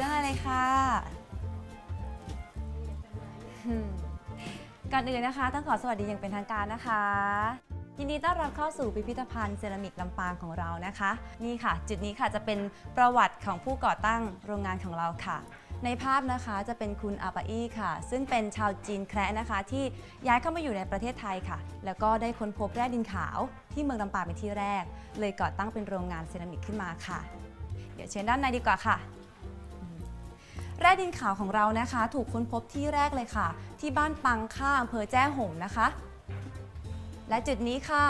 ด้านในเลยค่ะอืมก่อนอื่นนะคะ ต้องขอสวัสดีอย่างเป็นทางการนะคะ ยินดีต้อนรับเข้าสู่พิพิธภัณฑ์เซรามิกลำปางของเรานะคะ นี่ค่ะ จุดนี้ค่ะจะเป็นประวัติของผู้ก่อตั้งโรงงานของเราค่ะ ในภาพนะคะจะเป็นคุณอาปาอี้ค่ะ ซึ่งเป็นชาวจีนแคระนะคะ ที่ย้ายเข้ามาอยู่ในประเทศไทยค่ะ แล้วก็ได้ค้นพบแร่ดินขาวที่เมืองลำปางเป็นที่แรก เลยก่อตั้งเป็นโรงงานเซรามิกขึ้นมาค่ะ เดี๋ยวเชิญด้านในดีกว่าค่ะ แร่ดินขาวของเรานะคะ ถูกค้นพบที่แรกเลยค่ะ ที่บ้านปังค่าอำเภอแจ้ห่มนะคะ และจุดนี้ค่ะ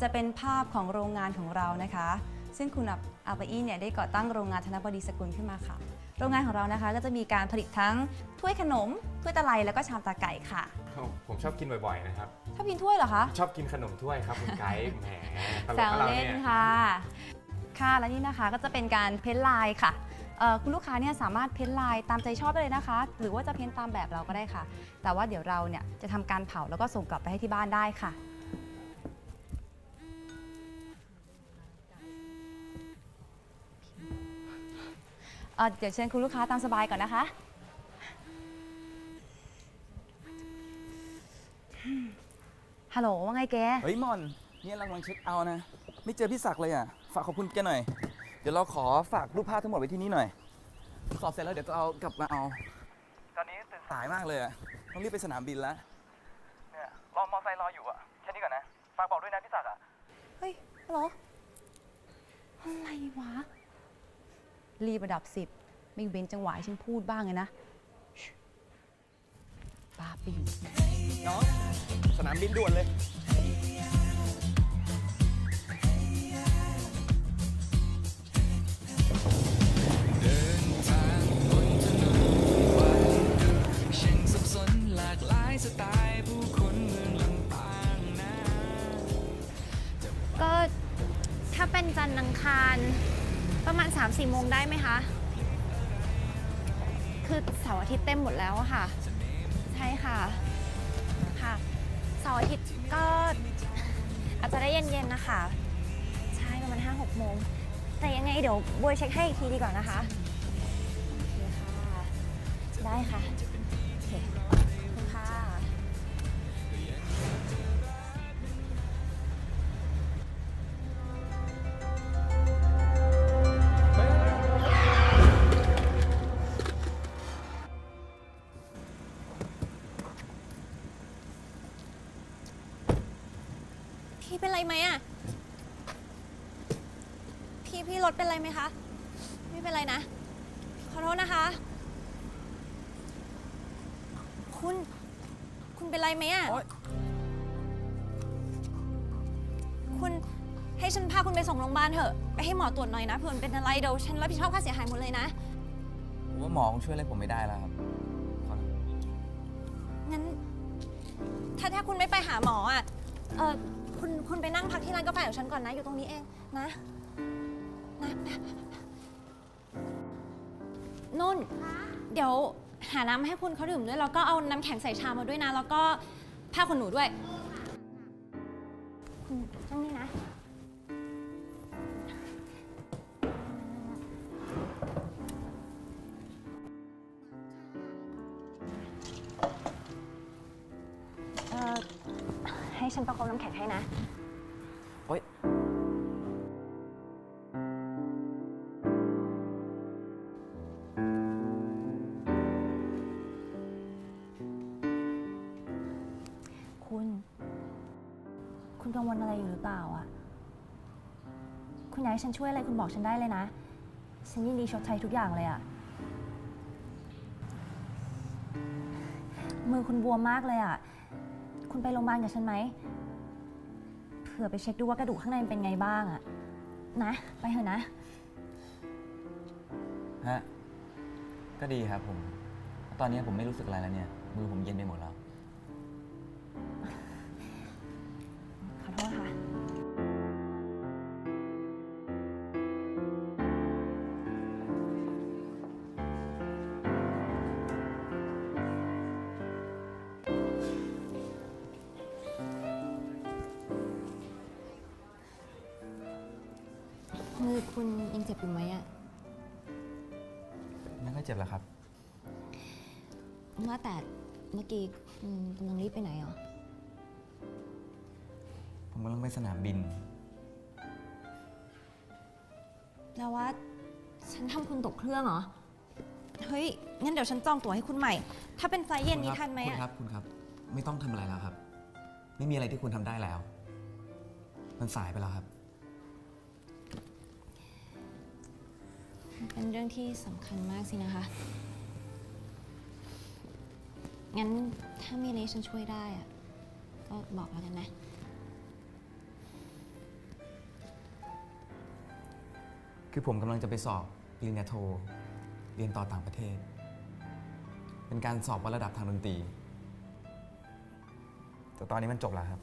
จะเป็นภาพของโรงงานของเรานะคะ ซึ่งคุณอาอาบาอี้เนี่ยได้ก่อตั้งโรงงานธนบดีสกุลขึ้นมาค่ะ โรงงานของเรานะคะก็จะมีการผลิตทั้งถ้วยขนมถ้วยตะไลแล้วก็ชามตาไก่ค่ะ ผมชอบกินบ่อยๆนะครับ ชอบกินถ้วยเหรอคะ ชอบกินขนมถ้วยครับคุณไกด์แหมตลแซกวกับเราเล่นเนี่ยค่ะ ค่ะและนี่นะคะก็จะเป็นการเพ้นท์ลายค่ะ เอ่อคุณลูกค้าเนี่ยสามารถเพ้นท์ลายตามใจชอบได้เลยนะคะ หรือว่าจะเพ้นท์ตามแบบเราก็ได้ค่ะ แต่ว่าเดี๋ยวเราเนี่ยจะทำการเผาแล้วก็ส่งกลับไปให้ที่บ้านได้ค่ะ เอ่อเดี๋ยวเชิญคุณลูกค้าตามสบายก่อนนะคะ ฮัลโหลว่าไงแก เฮ้ยมอนเนี่ยรางวัลเช็คเอาท์นะ ไม่เจอพี่ศักดิ์เลยอะ ฝากขอบคุณแกหน่อย เดี๋ยวเราขอฝากรูปภาพทั้งหมดไว้ที่นี่หน่อยสอบเสร็จแล้วเดี๋ยวจะเอากลับมาเอา ตอนนี้ตื่นสายมากเลยอะต้องรีบไปสนามบินแล้ว เนี่ยรอมอไซค์รออยู่อะแค่นี้ก่อนนะ ฝากบอกด้วยนะพี่ศักดิ์อะเฮ้ยฮัลโหลอะไรวะ รีบระดับสิบไม่เว้นจังหวะให้ฉันพูดบ้างเลยนะชิบ้าปีน้อง สนามบินด่วนเลย เป็นจันทร์อังคาร ประมาณ 3-4โมงได้ไหมคะ คือเสาร์อาทิตย์เต็มหมดแล้วอะค่ะ ใช่ค่ะ ค่ะเสาร์อาทิตย์ก็อาจจะได้เย็นๆนะคะ ใช่ประมาณ5-6โมง แต่ยังไงเดี๋ยวบวยเช็คให้อีกทีดีกว่านะคะ โอเคค่ะ ได้ค่ะ เป็นไรไหมอะพี่พี่รถเป็นไรไหมคะ ไม่เป็นไรนะ ขอโทษนะคะ คุณ คุณเป็นไรไหมอะโอ๊ย คุณให้ฉันพาคุณไปส่งโรงพยาบาลเถอะ ไปให้หมอตรวจหน่อยนะเผื่อมันเป็นอะไรเดี๋ยวฉันรับผิดชอบค่าเสียหายหมดเลยนะ ผมว่าหมอคงช่วยอะไรผมไม่ได้แล้วครับขอโทษงั้น ถ้าถ้าคุณไม่ไปหาหมออะ เออคุณคุณไปนั่งพักที่ร้านกาแฟของฉันก่อนนะ อยู่ตรงนี้เองนะนะนะนุ่น เดี๋ยวหาน้ำมาให้คุณเขาดื่มด้วย แล้วก็เอาน้ำแข็งใส่ชามมาด้วยนะ แล้วก็ผ้าขนหนูด้วย ฉันประคบน้ำแข็งให้นะ โอ๊ยคุณ คุณกังวลอะไรอยู่หรือเปล่าอะ คุณอยากให้ฉันช่วยอะไรคุณบอกฉันได้เลยนะ ฉันยินดีชดใช้ทุกอย่างเลยอะ มือคุณบวมมากเลยอะ คุณไปโรงพยาบาลกับฉันไหม เผื่อไปเช็คดูว่ากระดูกข้างในมันเป็นไงบ้างอะนะ ไปเถอะนะ ฮะ ก็ดีครับผม ตอนนี้ผมไม่รู้สึกอะไรแล้วเนี่ย มือผมเย็นไปหมดแล้ว มือคุณยังเจ็บอยู่ไหมอะเจ็บแล้วครับ ว่าแต่เมื่อกี้คุณกำลังรีบไปไหนเหรอ ผมกำลังไปสนามบิน แล้วว่าฉันทำคุณตกเครื่องเหรอ เฮ้ย งั้นเดี๋ยวฉันจองตั๋วให้คุณใหม่ ถ้าเป็นไฟล์เย็นนี้ทันไหมคุณอะครับคุณครับ ไม่ต้องทำอะไรแล้วครับ ไม่มีอะไรที่คุณทำได้แล้ว มันสายไปแล้วครับ เป็นเรื่องที่สำคัญมากสินะคะ งั้นถ้ามีอะไรฉันช่วยได้อะก็บอกแล้วกันนะ คือผมกำลังจะไปสอบปริญญาโท เรียนต่อต่างประเทศ เป็นการสอบวัดระดับทางดนตรีแต่ตอนนี้มันจบแล้วครับ